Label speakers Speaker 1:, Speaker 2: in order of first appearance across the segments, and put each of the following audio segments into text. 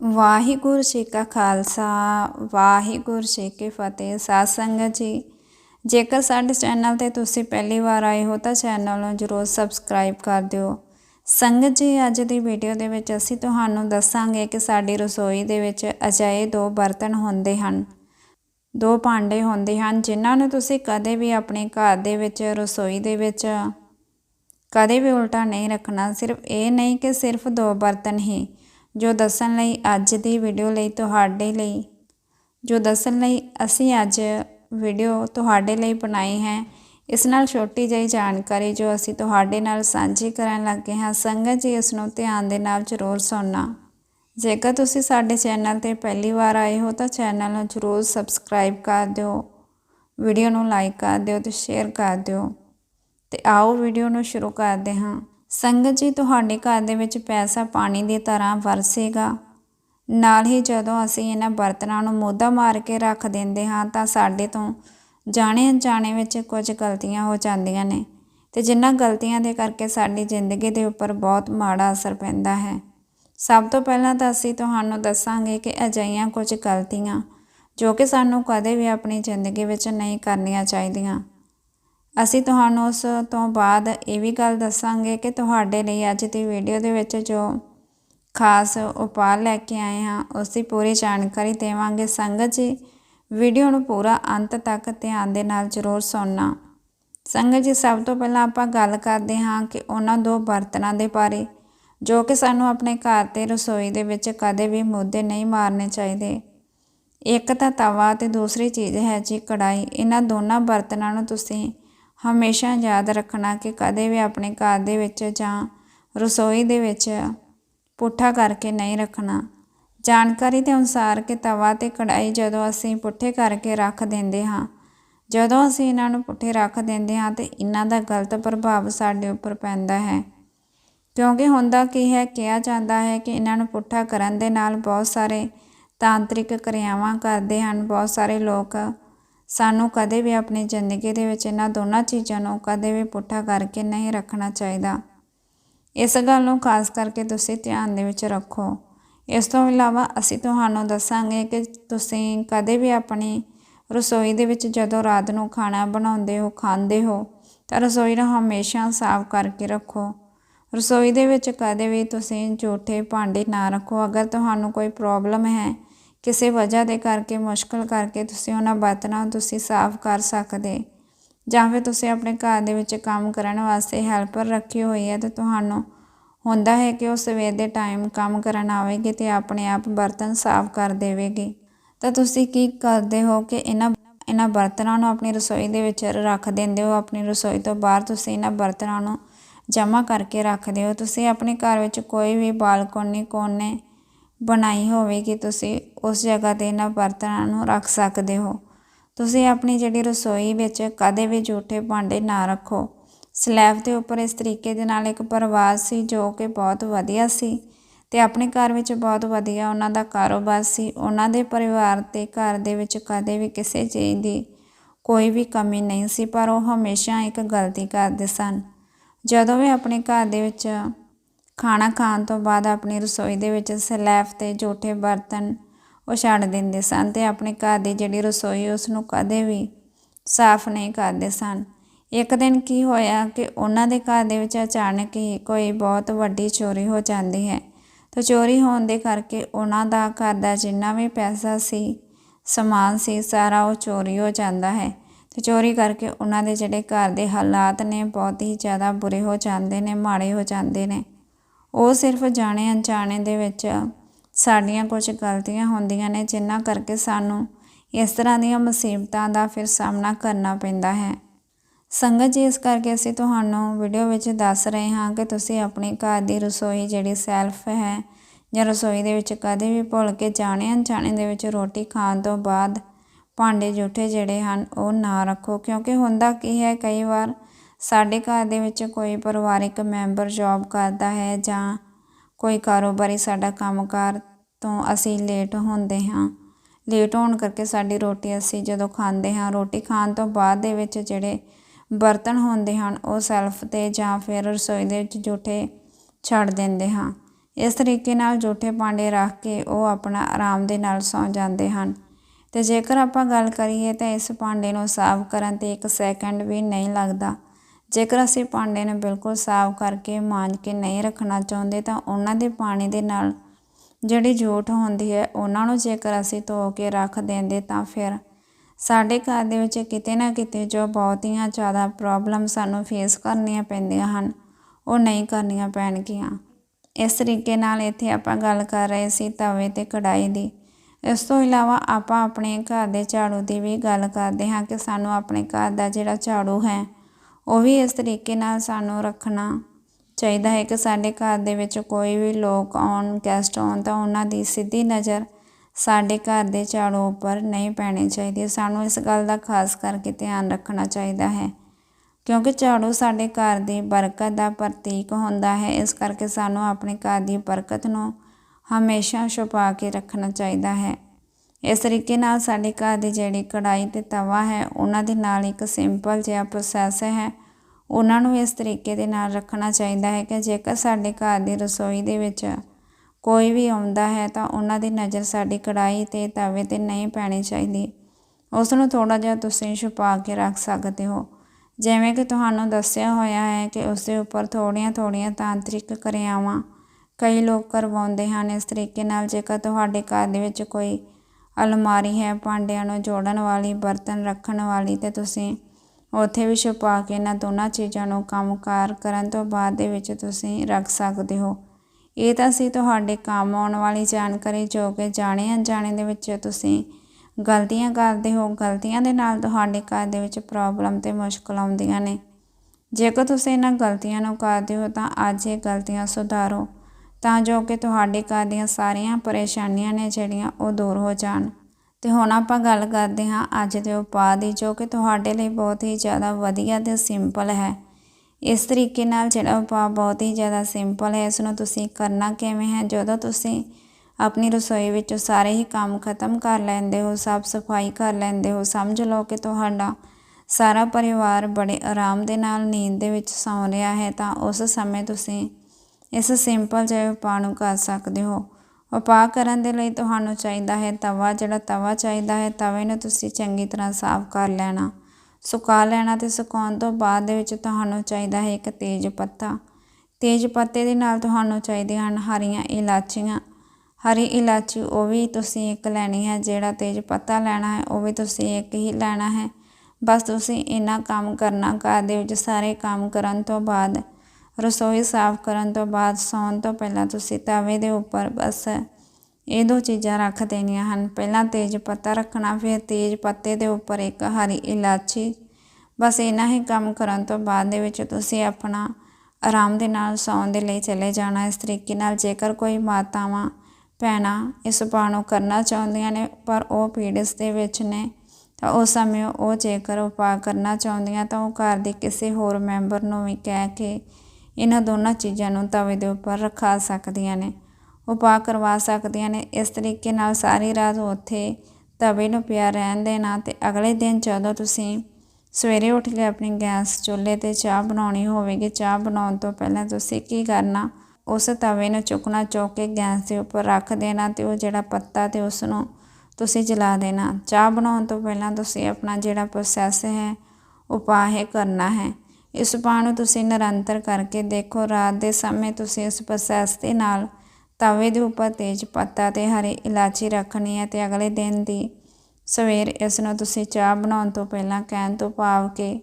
Speaker 1: ਵਾਹਿਗੁਰੂ ਜੀ ਕਾ ਖਾਲਸਾ, ਵਾਹਿਗੁਰੂ ਜੀ ਕੀ ਫਤਿਹ। ਸਾਧ ਸੰਗਤ ਜੀ, ਜੇਕਰ ਸਾਡੇ ਚੈਨਲ ਤੇ ਤੁਸੀਂ ਪਹਿਲੀ ਵਾਰ ਆਏ ਹੋ ਤਾਂ ਚੈਨਲ ਨੂੰ ਜਰੂਰ ਸਬਸਕ੍ਰਾਈਬ ਕਰ ਦਿਓ। ਸੰਗਤ ਜੀ, ਅੱਜ ਦੀ ਵੀਡੀਓ ਦੇ ਵਿੱਚ ਅਸੀਂ ਤੁਹਾਨੂੰ ਦੱਸਾਂਗੇ ਕਿ ਸਾਡੀ ਰਸੋਈ ਦੇ ਵਿੱਚ ਅਜਿਹੇ ਦੋ ਬਰਤਨ ਹੁੰਦੇ ਹਨ। ਦੋ ਭਾਂਡੇ ਹੁੰਦੇ ਹਨ ਜਿਨ੍ਹਾਂ ਨੂੰ ਤੁਸੀਂ ਕਦੇ ਵੀ ਆਪਣੇ ਘਰ ਦੇ ਵਿੱਚ, ਰਸੋਈ ਦੇ ਵਿੱਚ ਕਦੇ ਵੀ ਉਲਟਾ ਨਹੀਂ ਰੱਖਣਾ। ਸਿਰਫ ਇਹ ਨਹੀਂ ਕਿ ਸਿਰਫ ਦੋ ਬਰਤਨ ਹੀ ਜੋ ਦੱਸਣ ਲਈ ਅੱਜ ਦੀ ਵੀਡੀਓ ਲਈ ਤੁਹਾਡੇ ਲਈ, ਜੋ ਦੱਸਣ ਲਈ ਅਸੀਂ ਅੱਜ ਵੀਡੀਓ ਤੁਹਾਡੇ ਲਈ ਬਣਾਈ ਹੈ, ਇਸ ਨਾਲ ਛੋਟੀ ਜਿਹੀ ਜਾਣਕਾਰੀ ਜੋ ਅਸੀਂ ਤੁਹਾਡੇ ਨਾਲ ਸਾਂਝੀ ਕਰਨ ਲੱਗੇ ਹਾਂ, ਸੰਗਤ ਜੀ ਇਸ ਨੂੰ ਧਿਆਨ ਦੇ ਨਾਲ ਜ਼ਰੂਰ ਸੁਣਨਾ। ਜੇਕਰ ਤੁਸੀਂ ਸਾਡੇ ਚੈਨਲ ਤੇ ਪਹਿਲੀ ਵਾਰ ਆਏ ਹੋ ਤਾਂ ਚੈਨਲ ਨੂੰ ਜ਼ਰੂਰ ਸਬਸਕ੍ਰਾਈਬ ਕਰ ਦਿਓ ਵੀਡੀਓ ਨੂੰ ਲਾਈਕ ਕਰ ਦਿਓ ਤੇ ਸ਼ੇਅਰ ਕਰ ਦਿਓ। ਤੇ ਆਓ ਵੀਡੀਓ ਨੂੰ ਸ਼ੁਰੂ ਕਰਦੇ ਹਾਂ। ਸੰਗਤ ਜੀ, ਤੁਹਾਡੇ ਘਰ ਦੇ ਵਿੱਚ ਪੈਸਾ ਪਾਣੀ ਦੀ ਤਰ੍ਹਾਂ ਵਰਸੇਗਾ। ਨਾਲ ਹੀ ਜਦੋਂ ਅਸੀਂ ਇਹਨਾਂ ਬਰਤਨਾਂ ਨੂੰ ਮੋਢਾ ਮਾਰ ਕੇ ਰੱਖ ਦਿੰਦੇ ਹਾਂ, ਤਾਂ ਸਾਡੇ ਤੋਂ ਜਾਣੇ ਅਣਜਾਣੇ ਵਿੱਚ ਕੁਝ ਗਲਤੀਆਂ ਹੋ ਜਾਂਦੀਆਂ ਨੇ ਤੇ ਜਿਨ੍ਹਾਂ ਗਲਤੀਆਂ ਦੇ ਕਰਕੇ ਸਾਡੀ ਜ਼ਿੰਦਗੀ ਦੇ ਉੱਪਰ ਬਹੁਤ ਮਾੜਾ ਅਸਰ ਪੈਂਦਾ ਹੈ। ਸਭ ਤੋਂ ਪਹਿਲਾਂ ਤਾਂ ਅਸੀਂ ਤੁਹਾਨੂੰ ਦੱਸਾਂਗੇ ਕਿ ਅਜਿਹੀਆਂ ਕੁਝ ਗਲਤੀਆਂ ਜੋ ਕਿ ਸਾਨੂੰ ਕਦੇ ਵੀ ਆਪਣੀ ਜ਼ਿੰਦਗੀ ਵਿੱਚ ਨਹੀਂ ਕਰਨੀਆਂ ਚਾਹੀਦੀਆਂ। ਅਸੀਂ ਤੁਹਾਨੂੰ ਉਸ ਤੋਂ ਬਾਅਦ ਇਹ ਵੀ ਗੱਲ ਦੱਸਾਂਗੇ ਕਿ ਤੁਹਾਡੇ ਲਈ ਅੱਜ ਦੀ ਵੀਡੀਓ ਦੇ ਵਿੱਚ ਜੋ ਖਾਸ ਉਪਾਅ ਲੈ ਕੇ ਆਏ ਹਾਂ, ਉਸ ਦੀ ਪੂਰੀ ਜਾਣਕਾਰੀ ਦੇਵਾਂਗੇ। ਸੰਗਤ ਜੀ ਵੀਡੀਓ ਨੂੰ ਪੂਰਾ ਅੰਤ ਤੱਕ ਧਿਆਨ ਦੇ ਨਾਲ ਜ਼ਰੂਰ ਸੁਣਨਾ। ਸੰਗਤ ਜੀ, ਸਭ ਤੋਂ ਪਹਿਲਾਂ ਆਪਾਂ ਗੱਲ ਕਰਦੇ ਹਾਂ ਕਿ ਉਹਨਾਂ ਦੋ ਬਰਤਨਾਂ ਦੇ ਬਾਰੇ, ਜੋ ਕਿ ਸਾਨੂੰ ਆਪਣੇ ਘਰ ਤੇ ਰਸੋਈ ਦੇ ਵਿੱਚ ਕਦੇ ਵੀ ਮੁੱਦੇ ਨਹੀਂ ਮਾਰਨੇ ਚਾਹੀਦੇ। ਇੱਕ ਤਾਂ ਤਵਾ ਤੇ ਦੂਸਰੀ ਚੀਜ਼ ਹੈ ਜੀ ਕੜਾਈ ਇਹਨਾਂ ਦੋਨਾਂ ਬਰਤਨਾਂ ਨੂੰ ਤੁਸੀਂ ਹਮੇਸ਼ਾ ਯਾਦ ਰੱਖਣਾ ਕਿ ਕਦੇ ਵੀ ਆਪਣੇ ਘਰ ਦੇ ਵਿੱਚ ਜਾਂ ਰਸੋਈ ਦੇ ਵਿੱਚ ਪੁੱਠਾ ਕਰਕੇ ਨਹੀਂ ਰੱਖਣਾ। ਜਾਣਕਾਰੀ ਦੇ ਅਨੁਸਾਰ ਕਿ ਤਵਾ ਤੇ ਕੜਾਈ ਜਦੋਂ ਅਸੀਂ ਪੁੱਠੇ ਕਰਕੇ ਰੱਖ ਦਿੰਦੇ ਹਾਂ, ਜਦੋਂ ਅਸੀਂ ਇਹਨਾਂ ਨੂੰ ਪੁੱਠੇ ਰੱਖ ਦਿੰਦੇ ਹਾਂ ਤੇ ਇਹਨਾਂ ਦਾ ਗਲਤ ਪ੍ਰਭਾਵ ਸਾਡੇ ਉੱਪਰ ਪੈਂਦਾ ਹੈ। ਕਿਉਂਕਿ ਹੁੰਦਾ ਕੀ ਹੈ, ਕਿਹਾ ਜਾਂਦਾ ਹੈ ਕਿ ਇਹਨਾਂ ਨੂੰ ਪੁੱਠਾ ਕਰਨ ਦੇ ਨਾਲ ਬਹੁਤ ਸਾਰੇ ਤਾਂਤਰਿਕ ਕਿਰਿਆਵਾਂ ਕਰਦੇ ਹਨ, ਬਹੁਤ ਸਾਰੇ ਲੋਕ ਸਾਨੂੰ ਕਦੇ ਵੀ ਆਪਣੀ ਜ਼ਿੰਦਗੀ ਦੇ ਵਿੱਚ ਇਹਨਾਂ ਦੋਨਾਂ ਚੀਜ਼ਾਂ ਨੂੰ ਕਦੇ ਵੀ ਪੁੱਠਾ ਕਰਕੇ ਨਹੀਂ ਰੱਖਣਾ ਚਾਹੀਦਾ। ਇਸ ਗੱਲ ਨੂੰ ਖਾਸ ਕਰਕੇ ਤੁਸੀਂ ਧਿਆਨ ਦੇ ਵਿੱਚ ਰੱਖੋ। ਇਸ ਤੋਂ ਇਲਾਵਾ ਅਸੀਂ ਤੁਹਾਨੂੰ ਦੱਸਾਂਗੇ ਕਿ ਤੁਸੀਂ ਕਦੇ ਵੀ ਆਪਣੀ ਰਸੋਈ ਦੇ ਵਿੱਚ ਜਦੋਂ ਰਾਤ ਨੂੰ ਖਾਣਾ ਬਣਾਉਂਦੇ ਹੋ, ਖਾਂਦੇ ਹੋ, ਤਾਂ ਰਸੋਈ ਨੂੰ ਹਮੇਸ਼ਾ ਸਾਫ਼ ਕਰਕੇ ਰੱਖੋ। ਰਸੋਈ ਦੇ ਵਿੱਚ ਕਦੇ ਵੀ ਤੁਸੀਂ ਝੂਠੇ ਭਾਂਡੇ ਨਾ ਰੱਖੋ। ਅਗਰ ਤੁਹਾਨੂੰ ਕੋਈ ਪ੍ਰੋਬਲਮ ਹੈ ਕਿਸੇ ਵਜ੍ਹਾ ਦੇ ਕਰਕੇ, ਮੁਸ਼ਕਲ ਕਰਕੇ ਤੁਸੀਂ ਉਹਨਾਂ ਬਰਤਨਾਂ ਨੂੰ ਤੁਸੀਂ ਸਾਫ਼ ਕਰ ਸਕਦੇ। ਜਾਂ ਫਿਰ ਤੁਸੀਂ ਆਪਣੇ ਘਰ ਦੇ ਵਿੱਚ ਕੰਮ ਕਰਨ ਵਾਸਤੇ ਹੈਲਪਰ ਰੱਖੀ ਹੋਈ ਹੈ ਤੇ ਤੁਹਾਨੂੰ ਹੁੰਦਾ ਹੈ ਕਿ ਉਹ ਸਵੇਰ ਦੇ ਟਾਈਮ ਕੰਮ ਕਰਨ ਆਵੇਗੀ ਤੇ ਆਪਣੇ ਆਪ ਬਰਤਨ ਸਾਫ਼ ਕਰ ਦੇਵੇਗੀ। ਤਾਂ ਤੁਸੀਂ ਕੀ ਕਰਦੇ ਹੋ ਕਿ ਇਹਨਾਂ ਇਹਨਾਂ ਬਰਤਨਾਂ ਨੂੰ ਆਪਣੀ ਰਸੋਈ ਦੇ ਵਿੱਚ ਰੱਖ ਦਿੰਦੇ ਹੋ? ਆਪਣੀ ਰਸੋਈ ਤੋਂ ਬਾਹਰ ਤੁਸੀਂ ਇਹਨਾਂ ਬਰਤਨਾਂ ਨੂੰ ਜਮ੍ਹਾਂ ਕਰਕੇ ਰੱਖਦੇ ਹੋ। ਤੁਸੀਂ ਆਪਣੇ ਘਰ ਵਿੱਚ ਕੋਈ ਵੀ ਬਾਲਕੋਨੀ, ਕੋਨੇ ਬਣਾਈ ਹੋਵੇ ਕਿ ਤੁਸੀਂ ਉਸ ਜਗ੍ਹਾ 'ਤੇ ਇਹਨਾਂ ਬਰਤਨਾਂ ਨੂੰ ਰੱਖ ਸਕਦੇ ਹੋ। ਤੁਸੀਂ ਆਪਣੀ ਜਿਹੜੀ ਰਸੋਈ ਵਿੱਚ ਕਦੇ ਵੀ ਝੂਠੇ ਭਾਂਡੇ ਨਾ ਰੱਖੋ। ਸਲੈਬ ਦੇ ਉੱਪਰ ਇਸ ਤਰੀਕੇ ਦੇ ਨਾਲ ਇੱਕ ਪਰਿਵਾਰ ਸੀ ਜੋ ਕਿ ਬਹੁਤ ਵਧੀਆ ਸੀ ਤੇ ਆਪਣੇ ਘਰ ਵਿੱਚ ਬਹੁਤ ਵਧੀਆ ਉਹਨਾਂ ਦਾ ਕਾਰੋਬਾਰ ਸੀ। ਉਹਨਾਂ ਦੇ ਪਰਿਵਾਰ ਤੇ ਘਰ ਦੇ ਵਿੱਚ ਕਦੇ ਵੀ ਕਿਸੇ ਚੀਜ਼ ਦੀ ਕੋਈ ਵੀ ਕਮੀ ਨਹੀਂ ਸੀ, ਪਰ ਉਹ ਹਮੇਸ਼ਾ ਇੱਕ ਗਲਤੀ ਕਰਦੇ ਸਨ। ਜਦੋਂ ਵੀ ਆਪਣੇ ਘਰ ਦੇ ਵਿੱਚ ਖਾਣਾ ਖਾਣ ਤੋਂ ਬਾਅਦ ਆਪਣੀ ਰਸੋਈ ਦੇ ਵਿੱਚ ਸਲੈਫ ਤੇ ਝੂਠੇ ਬਰਤਨ ਉਹ ਛੱਡ ਦਿੰਦੇ ਸਨ ਤੇ ਆਪਣੇ ਘਰ ਦੀ ਜਿਹੜੀ ਰਸੋਈ ਉਸ ਨੂੰ ਕਦੇ ਵੀ ਸਾਫ਼ ਨਹੀਂ ਕਰਦੇ ਸਨ। ਇੱਕ ਦਿਨ ਕੀ ਹੋਇਆ ਕਿ ਉਹਨਾਂ ਦੇ ਘਰ ਦੇ ਵਿੱਚ ਅਚਾਨਕ ਹੀ ਕੋਈ ਬਹੁਤ ਵੱਡੀ ਚੋਰੀ ਹੋ ਜਾਂਦੀ ਹੈ। ਤਾਂ ਚੋਰੀ ਹੋਣ ਦੇ ਕਰਕੇ ਉਹਨਾਂ ਦਾ ਘਰ ਦਾ ਜਿੰਨਾ ਵੀ ਪੈਸਾ ਸੀ, ਸਮਾਨ ਸੀ, ਸਾਰਾ ਉਹ ਚੋਰੀ ਹੋ ਜਾਂਦਾ ਹੈ। ਤੇ ਚੋਰੀ ਕਰਕੇ ਉਹਨਾਂ ਦੇ ਜਿਹੜੇ ਘਰ ਦੇ ਹਾਲਾਤ ਨੇ ਬਹੁਤ ਹੀ ਜ਼ਿਆਦਾ ਬੁਰੇ ਹੋ ਜਾਂਦੇ ਨੇ, ਮਾੜੇ ਹੋ ਜਾਂਦੇ ਨੇ। ਉਹ ਸਿਰਫ ਜਾਣੇ ਅਣਜਾਣੇ ਦੇ ਵਿੱਚ ਸਾਡੀਆਂ ਕੁਝ ਗਲਤੀਆਂ ਹੁੰਦੀਆਂ ਨੇ, ਜਿਨ੍ਹਾਂ ਕਰਕੇ ਸਾਨੂੰ ਇਸ ਤਰ੍ਹਾਂ ਦੀਆਂ ਮੁਸੀਬਤਾਂ ਦਾ ਫਿਰ ਸਾਹਮਣਾ ਕਰਨਾ ਪੈਂਦਾ ਹੈ। ਸੰਗਤ ਜੀ, ਇਸ ਕਰਕੇ ਅਸੀਂ ਤੁਹਾਨੂੰ ਵੀਡੀਓ ਵਿੱਚ ਦੱਸ ਰਹੇ ਹਾਂ ਕਿ ਤੁਸੀਂ ਆਪਣੇ ਘਰ ਦੀ ਰਸੋਈ ਜਿਹੜੀ ਸੈਲਫ ਹੈ ਜਾਂ ਰਸੋਈ ਦੇ ਵਿੱਚ ਕਦੇ ਵੀ ਭੁੱਲ ਕੇ ਜਾਣੇ ਅਣਜਾਣੇ ਦੇ ਵਿੱਚ ਰੋਟੀ ਖਾਣ ਤੋਂ ਬਾਅਦ ਭਾਂਡੇ ਜੂਠੇ ਜਿਹੜੇ ਹਨ, ਉਹ ਨਾ ਰੱਖੋ। ਕਿਉਂਕਿ ਹੁੰਦਾ ਕੀ ਹੈ, ਕਈ ਵਾਰ ਸਾਡੇ ਘਰ ਦੇ ਵਿੱਚ ਕੋਈ ਪਰਿਵਾਰਿਕ ਮੈਂਬਰ ਜੋਬ ਕਰਦਾ ਹੈ ਜਾਂ ਕੋਈ ਕਾਰੋਬਾਰੀ ਸਾਡਾ ਕੰਮਕਾਰ ਤੋਂ ਅਸੀਂ ਲੇਟ ਹੁੰਦੇ ਹਾਂ। ਲੇਟ ਹੋਣ ਕਰਕੇ ਸਾਡੀ ਰੋਟੀ ਅਸੀਂ ਜਦੋਂ ਖਾਂਦੇ ਹਾਂ, ਰੋਟੀ ਖਾਣ ਤੋਂ ਬਾਅਦ ਦੇ ਵਿੱਚ ਜਿਹੜੇ ਬਰਤਨ ਹੁੰਦੇ ਹਨ, ਉਹ ਸੈਲਫ 'ਤੇ ਜਾਂ ਫਿਰ ਰਸੋਈ ਦੇ ਵਿੱਚ ਜੂਠੇ ਛੱਡ ਦਿੰਦੇ ਹਾਂ। ਇਸ ਤਰੀਕੇ ਨਾਲ ਜੂਠੇ ਭਾਂਡੇ ਰੱਖ ਕੇ ਉਹ ਆਪਣਾ ਆਰਾਮ ਦੇ ਨਾਲ ਸੌਂ ਜਾਂਦੇ ਹਨ। ਤੇ ਜੇਕਰ ਆਪਾਂ ਗੱਲ ਕਰੀਏ ਤਾਂ ਇਸ ਭਾਂਡੇ ਨੂੰ ਸਾਫ਼ ਕਰਨ ਤੇ 1 ਸੈਕਿੰਡ ਵੀ ਨਹੀਂ ਲੱਗਦਾ। ਜੇਕਰ ਅਸੀਂ ਭਾਂਡੇ ਨੂੰ ਬਿਲਕੁਲ ਸਾਫ਼ ਕਰਕੇ ਮਾਂਜ ਕੇ ਨਹੀਂ ਰੱਖਣਾ ਚਾਹੁੰਦੇ ਤਾਂ ਉਹਨਾਂ ਦੇ ਪਾਣੀ ਦੇ ਨਾਲ ਜਿਹੜੀ ਜੂਠ ਹੁੰਦੀ ਹੈ, ਉਹਨਾਂ ਨੂੰ ਜੇਕਰ ਅਸੀਂ ਧੋ ਕੇ ਰੱਖ ਦਿੰਦੇ ਤਾਂ ਫਿਰ ਸਾਡੇ ਘਰ ਦੇ ਵਿੱਚ ਕਿਤੇ ਨਾ ਕਿਤੇ ਜੋ ਬਹੁਤੀਆਂ ਜ਼ਿਆਦਾ ਪ੍ਰੋਬਲਮ ਸਾਨੂੰ ਫੇਸ ਕਰਨੀਆਂ ਪੈਂਦੀਆਂ ਹਨ, ਉਹ ਨਹੀਂ ਕਰਨੀਆਂ ਪੈਣਗੀਆਂ। ਇਸ ਤਰੀਕੇ ਨਾਲ ਇੱਥੇ ਆਪਾਂ ਗੱਲ ਕਰ ਰਹੇ ਸੀ ਤਵੇ ਤੇ ਕੜਾਈ ਦੀ। ਇਸ ਤੋਂ ਇਲਾਵਾ ਆਪਾਂ ਆਪਣੇ ਘਰ ਦੇ ਝਾੜੂ ਦੀ ਵੀ ਗੱਲ ਕਰਦੇ ਹਾਂ ਕਿ ਸਾਨੂੰ ਆਪਣੇ ਘਰ ਦਾ ਜਿਹੜਾ ਝਾੜੂ ਹੈ ਉਹ ਵੀ ਇਸ ਤਰੀਕੇ ਨਾਲ ਸਾਨੂੰ ਰੱਖਣਾ ਚਾਹੀਦਾ ਹੈ ਕਿ ਸਾਡੇ ਘਰ ਦੇ ਵਿੱਚ ਕੋਈ ਵੀ ਲੋਕ ਆਉਣ ਗੈਸਟ ਆਉਣ ਤਾਂ ਉਹਨਾਂ ਦੀ ਸਿੱਧੀ ਨਜ਼ਰ ਸਾਡੇ ਘਰ ਦੇ ਝਾੜੂ ਉੱਪਰ ਨਹੀਂ ਪੈਣੀ ਚਾਹੀਦੀ। ਸਾਨੂੰ ਇਸ ਗੱਲ ਦਾ ਖਾਸ ਕਰਕੇ ਧਿਆਨ ਰੱਖਣਾ ਚਾਹੀਦਾ ਹੈ ਕਿਉਂਕਿ ਝਾੜੂ ਸਾਡੇ ਘਰ ਦੀ ਬਰਕਤ ਦਾ ਪ੍ਰਤੀਕ ਹੁੰਦਾ ਹੈ। ਇਸ ਕਰਕੇ ਸਾਨੂੰ ਆਪਣੇ ਘਰ ਦੀ ਬਰਕਤ ਨੂੰ ਹਮੇਸ਼ਾ ਛੁਪਾ ਕੇ ਰੱਖਣਾ ਚਾਹੀਦਾ ਹੈ। ਇਸ ਤਰੀਕੇ ਨਾਲ ਸਾਡੇ ਘਰ ਦੀ ਜਿਹੜੀ ਕੜਾਈ ਤੇ ਤਵਾ ਹੈ, ਉਹਨਾਂ ਦੇ ਨਾਲ ਇੱਕ ਸਿੰਪਲ ਜਿਹਾ ਪ੍ਰੋਸੈਸ ਹੈ। ਉਹਨਾਂ ਨੂੰ ਇਸ ਤਰੀਕੇ ਦੇ ਨਾਲ ਰੱਖਣਾ ਚਾਹੀਦਾ ਹੈ ਕਿ ਜੇਕਰ ਸਾਡੇ ਘਰ ਦੀ ਰਸੋਈ ਦੇ ਵਿੱਚ ਕੋਈ ਵੀ ਆਉਂਦਾ ਹੈ, ਤਾਂ ਉਹਨਾਂ ਦੀ ਨਜ਼ਰ ਸਾਡੀ ਕੜਾਈ ਤੇ ਤਵੇ ਤੇ ਨਹੀਂ ਪੈਣੀ ਚਾਹੀਦੀ। ਉਸ ਨੂੰ ਥੋੜਾ ਜਿਹਾ ਤੁਸੀਂ ਛੁਪਾ ਕੇ ਰੱਖ ਸਕਦੇ ਹੋ। ਜਿਵੇਂ ਕਿ ਤੁਹਾਨੂੰ ਦੱਸਿਆ ਹੋਇਆ ਹੈ ਕਿ ਉਸ ਦੇ ਉੱਪਰ ਥੋੜੀਆਂ ਥੋੜੀਆਂ ਤਾਂਤਰਿਕ ਕਿਰਿਆਵਾਂ ਕਈ ਲੋਕ ਕਰਵਾਉਂਦੇ ਹਨ। ਇਸ ਤਰੀਕੇ ਨਾਲ ਜੇਕਰ ਤੁਹਾਡੇ ਘਰ ਦੇ ਵਿੱਚ ਕੋਈ ਅਲਮਾਰੀ ਹੈ, ਭਾਂਡਿਆਂ ਨੂੰ ਜੋੜਨ ਵਾਲੀ, ਬਰਤਨ ਰੱਖਣ ਵਾਲੀ ਅਤੇ ਤੁਸੀਂ ਉੱਥੇ ਵੀ ਛੁਪਾ ਕੇ ਇਹਨਾਂ ਦੋਨਾਂ ਚੀਜ਼ਾਂ ਨੂੰ ਕੰਮਕਾਰ ਕਰਨ ਤੋਂ ਬਾਅਦ ਦੇ ਵਿੱਚ ਤੁਸੀਂ ਰੱਖ ਸਕਦੇ ਹੋ। ਇਹ ਤਾਂ ਸੀ ਤੁਹਾਡੇ ਕੰਮ ਆਉਣ ਵਾਲੀ ਜਾਣਕਾਰੀ ਜੋ ਕਿ ਜਾਣੇ ਅਣਜਾਣੇ ਦੇ ਵਿੱਚ ਤੁਸੀਂ ਗਲਤੀਆਂ ਕਰਦੇ ਹੋ, ਗਲਤੀਆਂ ਦੇ ਨਾਲ ਤੁਹਾਡੇ ਘਰ ਦੇ ਵਿੱਚ ਪ੍ਰੋਬਲਮ ਤੇ ਮੁਸ਼ਕਲ ਆਉਂਦੀਆਂ ਨੇ। ਜੇਕਰ ਤੁਸੀਂ ਇਹਨਾਂ ਗਲਤੀਆਂ ਨੂੰ ਕਰਦੇ ਹੋ ਤਾਂ ਅੱਜ ਇਹ ਗਲਤੀਆਂ ਸੁਧਾਰੋ। ਤਾਂ ਜੋ ਕਿ ਤੁਹਾਡੇ ਘਰ ਦੀਆਂ ਸਾਰੀਆਂ ਪਰੇਸ਼ਾਨੀਆਂ ਨੇ ਜਿਹੜੀਆਂ ਉਹ ਦੂਰ ਹੋ ਜਾਣ। ਤੇ ਹੁਣ ਆਪਾਂ ਗੱਲ ਕਰਦੇ ਹਾਂ ਅੱਜ ਦੇ ਉਪਾਅ ਦੀ, ਜੋ ਕਿ ਤੁਹਾਡੇ ਲਈ ਬਹੁਤ ਹੀ ਜ਼ਿਆਦਾ ਵਧੀਆ ਤੇ ਸਿੰਪਲ ਹੈ। ਇਸ ਤਰੀਕੇ ਨਾਲ ਜਿਹੜਾ ਉਪਾਅ ਬਹੁਤ ਹੀ ਜ਼ਿਆਦਾ ਸਿੰਪਲ ਹੈ, ਇਸ ਨੂੰ ਤੁਸੀਂ ਕਰਨਾ ਕਿਵੇਂ ਹੈ? ਜਦੋਂ ਤੁਸੀਂ ਆਪਣੀ ਰਸੋਈ ਵਿੱਚੋਂ ਸਾਰੇ ਹੀ ਕੰਮ ਖਤਮ ਕਰ ਲੈਂਦੇ ਹੋ, ਸਾਫ਼ ਸਫ਼ਾਈ ਕਰ ਲੈਂਦੇ ਹੋ, ਸਮਝ ਲਓ ਕਿ ਤੁਹਾਡਾ ਸਾਰਾ ਪਰਿਵਾਰ ਬੜੇ ਆਰਾਮ ਦੇ ਨਾਲ ਨੀਂਦ ਦੇ ਵਿੱਚ ਸੌਂ ਰਿਹਾ ਹੈ, ਤਾਂ ਉਸ ਸਮੇਂ ਤੁਸੀਂ ਇਸ ਸਿੰਪਲ ਜਿਹੇ ਉਪਾਅ ਨੂੰ ਕਰ ਸਕਦੇ ਹੋ। ਉਪਾਅ ਕਰਨ ਦੇ ਲਈ ਤੁਹਾਨੂੰ ਚਾਹੀਦਾ ਹੈ ਤਵਾ, ਜਿਹੜਾ ਤਵਾ ਚਾਹੀਦਾ ਹੈ, ਤਵੇ ਨੂੰ ਤੁਸੀਂ ਚੰਗੀ ਤਰ੍ਹਾਂ ਸਾਫ਼ ਕਰ ਲੈਣਾ। ਸੁਕਾ ਲੈਣਾ ਤੇ ਸੁਕਾਉਣ ਤੋਂ ਬਾਅਦ ਦੇ ਵਿੱਚ ਤੁਹਾਨੂੰ ਚਾਹੀਦਾ ਹੈ ਇੱਕ ਤੇਜ ਪੱਤਾ। ਤੇਜ ਪੱਤੇ ਦੇ ਨਾਲ ਤੁਹਾਨੂੰ ਚਾਹੀਦੀਆਂ ਹਨ ਹਰੀਆਂ ਇਲਾਚੀਆਂ। ਹਰੀ ਇਲਾਚੀ ਉਹ ਵੀ ਤੁਸੀਂ ਇੱਕ ਲੈਣੀ ਹੈ, ਜਿਹੜਾ ਤੇਜ ਪੱਤਾ ਲੈਣਾ ਹੈ, ਉਹ ਵੀ ਤੁਸੀਂ ਇੱਕ ਹੀ ਲੈਣਾ ਹੈ। ਬਸ ਤੁਸੀਂ ਇਹਨਾਂ ਕੰਮ ਕਰਨਾ ਘਰ ਦੇ ਵਿੱਚ ਸਾਰੇ ਕੰਮ ਕਰਨ ਤੋਂ ਬਾਅਦ ਰਸੋਈ ਸਾਫ਼ ਕਰਨ ਤੋਂ ਬਾਅਦ ਸੌਣ ਤੋਂ ਪਹਿਲਾਂ ਤੁਸੀਂ ਤਵੇ ਦੇ ਉੱਪਰ ਬਸ ਇਹ ਦੋ ਚੀਜ਼ਾਂ ਰੱਖ ਦੇਣੀਆਂ ਹਨ। ਪਹਿਲਾਂ ਤੇਜ ਪੱਤਾ ਰੱਖਣਾ, ਫਿਰ ਤੇਜ ਪੱਤੇ ਦੇ ਉੱਪਰ ਇੱਕ ਹਰੀ ਇਲਾਚੀ। ਬਸ ਇਹਨਾਂ ਹੀ ਕੰਮ ਕਰਨ ਤੋਂ ਬਾਅਦ ਦੇ ਵਿੱਚ ਤੁਸੀਂ ਆਪਣਾ ਆਰਾਮ ਦੇ ਨਾਲ ਸੌਣ ਦੇ ਲਈ ਚਲੇ ਜਾਣਾ। ਇਸ ਤਰੀਕੇ ਨਾਲ ਜੇਕਰ ਕੋਈ ਮਾਤਾਵਾਂ, ਭੈਣਾਂ ਇਸ ਉਪਾਅ ਨੂੰ ਕਰਨਾ ਚਾਹੁੰਦੀਆਂ ਨੇ, ਪਰ ਉਹ ਪੀੜਸ ਦੇ ਵਿੱਚ ਨੇ, ਤਾਂ ਉਸ ਸਮੇਂ ਉਹ ਜੇਕਰ ਉਪਾਅ ਕਰਨਾ ਚਾਹੁੰਦੀਆਂ ਤਾਂ ਉਹ ਘਰ ਦੇ ਕਿਸੇ ਹੋਰ ਮੈਂਬਰ ਨੂੰ ਵੀ ਕਹਿ ਕੇ ਇਹਨਾਂ ਦੋਨਾਂ ਚੀਜ਼ਾਂ ਨੂੰ ਤਵੇ ਦੇ ਉੱਪਰ ਰਖਾ ਸਕਦੀਆਂ ਨੇ। ਉਪਾਅ ਕਰਵਾ ਸਕਦੀਆਂ ਨੇ। ਇਸ ਤਰੀਕੇ ਨਾਲ ਸਾਰੀ ਰਾਤ ਉੱਥੇ ਤਵੇ ਨੂੰ ਪਿਆ ਰਹਿਣ ਦੇਣਾ ਤੇ ਅਗਲੇ ਦਿਨ ਜਦੋਂ ਤੁਸੀਂ ਸਵੇਰੇ ਉੱਠ ਕੇ ਆਪਣੀ ਗੈਸ ਚੁੱਲ੍ਹੇ 'ਤੇ ਚਾਹ ਬਣਾਉਣੀ ਹੋਵੇਗੀ, ਚਾਹ ਬਣਾਉਣ ਤੋਂ ਪਹਿਲਾਂ ਤੁਸੀਂ ਕੀ ਕਰਨਾ? ਉਸ ਤਵੇ ਨੂੰ ਚੁੱਕਣਾ ਚੁੱਕ ਕੇ ਗੈਸ ਦੇ ਉੱਪਰ ਰੱਖ ਦੇਣਾ ਤੇ ਉਹ ਜਿਹੜਾ ਪੱਤਾ ਤੇ ਉਸ ਨੂੰ ਤੁਸੀਂ ਜਲਾ ਦੇਣਾ। ਚਾਹ ਬਣਾਉਣ ਤੋਂ ਪਹਿਲਾਂ ਤੁਸੀਂ ਆਪਣਾ ਜਿਹੜਾ ਪ੍ਰੋਸੈਸ ਹੈ ਉਪਾਅ ਹੈ ਕਰਨਾ ਹੈ। ਇਸ ਉਪਾਅ ਨੂੰ ਤੁਸੀਂ ਨਿਰੰਤਰ ਕਰਕੇ ਦੇਖੋ, ਰਾਤ ਦੇ ਸਮੇਂ ਤੁਸੀਂ ਇਸ ਪ੍ਰੋਸੈਸ ਦੇ ਨਾਲ ਤਵੇ ਦੇ ਉੱਪਰ ਤੇਜ ਪੱਤਾ ਤੇ ਹਰੀ ਇਲਾਚੀ ਰੱਖਣੀ ਹੈ ਤੇ ਅਗਲੇ ਦਿਨ ਦੀ ਸਵੇਰ ਇਸ ਨੂੰ ਤੁਸੀਂ ਚਾਹ ਬਣਾਉਣ ਤੋਂ ਪਹਿਲਾਂ ਕਹਿਣ ਤੋਂ ਭਾਵ ਕਿ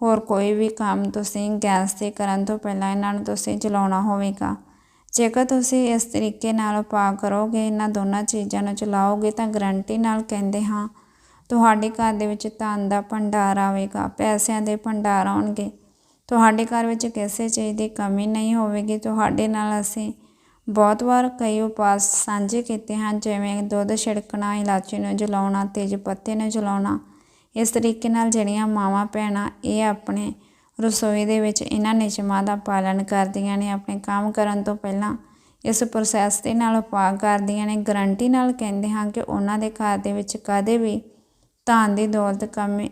Speaker 1: ਹੋਰ ਕੋਈ ਵੀ ਕੰਮ ਤੁਸੀਂ ਗੈਸ 'ਤੇ ਕਰਨ ਤੋਂ ਪਹਿਲਾਂ ਇਹਨਾਂ ਨੂੰ ਤੁਸੀਂ ਚਲਾਉਣਾ ਹੋਵੇਗਾ। ਜੇਕਰ ਤੁਸੀਂ ਇਸ ਤਰੀਕੇ ਨਾਲ ਉਪਾਅ ਕਰੋਗੇ, ਇਹਨਾਂ ਦੋਨਾਂ ਚੀਜ਼ਾਂ ਨੂੰ ਚਲਾਓਗੇ ਤਾਂ ਗਰੰਟੀ ਨਾਲ ਕਹਿੰਦੇ ਹਾਂ ਤੁਹਾਡੇ ਘਰ ਦੇ ਵਿੱਚ ਧਨ ਦਾ ਭੰਡਾਰ ਆਵੇਗਾ, ਪੈਸਿਆਂ ਦੇ ਭੰਡਾਰ ਆਉਣਗੇ। ਤੁਹਾਡੇ ਘਰ ਵਿੱਚ ਕਿਸੇ ਚੀਜ਼ ਦੀ ਕਮੀ ਨਹੀਂ ਹੋਵੇਗੀ। ਤੁਹਾਡੇ ਨਾਲ ਅਸੀਂ ਬਹੁਤ ਵਾਰ ਕਈ ਉਪਾਅ ਸਾਂਝੇ ਕੀਤੇ ਹਨ, ਜਿਵੇਂ ਦੁੱਧ ਛਿੜਕਣਾ, ਇਲਾਚੀ ਨੂੰ ਜਲਾਉਣਾ, ਤੇਜ ਪੱਤੇ ਨੂੰ ਜਲਾਉਣਾ। ਇਸ ਤਰੀਕੇ ਨਾਲ ਜਿਹੜੀਆਂ ਮਾਵਾਂ, ਭੈਣਾਂ ਇਹ ਆਪਣੇ ਰਸੋਈ ਦੇ ਵਿੱਚ ਇਹਨਾਂ ਨਿਯਮਾਂ ਦਾ ਪਾਲਣ ਕਰਦੀਆਂ ਨੇ, ਆਪਣੇ ਕੰਮ ਕਰਨ ਤੋਂ ਪਹਿਲਾਂ ਇਸ ਪ੍ਰੋਸੈਸ ਦੇ ਨਾਲ ਉਪਾਅ ਕਰਦੀਆਂ ਨੇ। ਗਰੰਟੀ ਨਾਲ ਕਹਿੰਦੇ ਹਾਂ ਕਿ ਉਹਨਾਂ ਦੇ ਘਰ ਦੇ ਵਿੱਚ ਕਦੇ ਵੀ ਧਨ ਦੀ ਦੌਲਤ ਕਮੀ,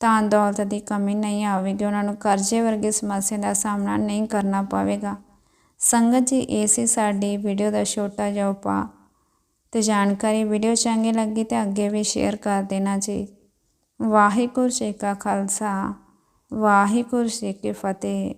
Speaker 1: ਧਨ ਦੌਲਤ ਦੀ ਕਮੀ ਨਹੀਂ ਆਵੇਗੀ। ਉਹਨਾਂ ਨੂੰ ਕਰਜ਼ੇ ਵਰਗੇ ਸਮੱਸਿਆ ਦਾ ਸਾਹਮਣਾ ਨਹੀਂ ਕਰਨਾ ਪਵੇਗਾ। ਸੰਗਤ ਜੀ, ਇਹ ਸੀ ਸਾਡੀ ਵੀਡੀਓ ਦਾ ਛੋਟਾ ਜਿਹਾ ਉਪਾਅ। ਤੇ ਜਾਣਕਾਰੀ ਵੀਡੀਓ ਚੰਗੀ ਲੱਗੀ ਤੇ ਅੱਗੇ ਵੀ ਸ਼ੇਅਰ ਕਰ ਦੇਣਾ ਜੀ। ਵਾਹਿਗੁਰੂ ਜੀ ਕਾ ਖਾਲਸਾ, ਵਾਹਿਗੁਰੂ ਜੀ ਕੀ ਫਤਿਹ।